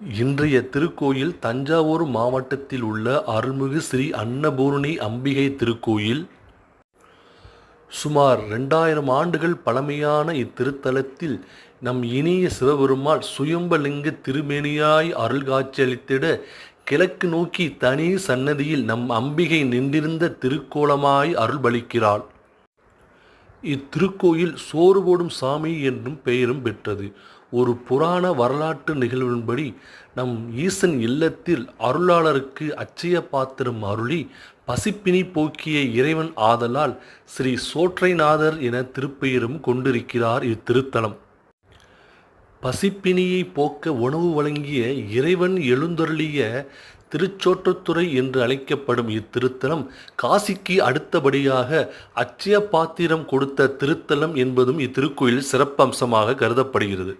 இன்றைய திருக்கோயில் தஞ்சாவூர் மாவட்டத்தில் உள்ள அருள்மிகு ஸ்ரீ அன்னபூரணி அம்பிகை திருக்கோயில். சுமார் ரெண்டாயிரம் ஆண்டுகள் பழமையான இத்திருத்தலத்தில் நம் இனிய சிவபெருமாள் சுயம்பலிங்க திருமேனியாய் அருள் காட்சியளித்திட கிழக்கு நோக்கி தனி சன்னதியில் நம் அம்பிகை நின்றிருந்த திருக்கோலமாய் அருள்பளிக்கிறாள் இத்திருக்கோயில் சோறு போடும் சாமி என்றும் பெயரும் பெற்றது. ஒரு புராண வரலாற்று நிகழ்வின்படி நம் ஈசன் இல்லத்தில் அருளாளருக்கு அச்சய பாத்திரம் அருளி பசிப்பினி போக்கிய இறைவன் ஆதலால் ஸ்ரீ சோற்றைநாதர் என திருப்பெயரும் கொண்டிருக்கிறார் இத்திருத்தலம். பசிப்பினியை போக்க உணவு வழங்கிய இறைவன் எழுந்தருளிய திருச்சோற்றுத்துறை என்று அழைக்கப்படும் இத்திருத்தலம் காசிக்கு அடுத்தபடியாக அச்சய பாத்திரம் கொடுத்த திருத்தலம் என்பதும் இத்திருக்கோயில் சிறப்பம்சமாக கருதப்படுகிறது.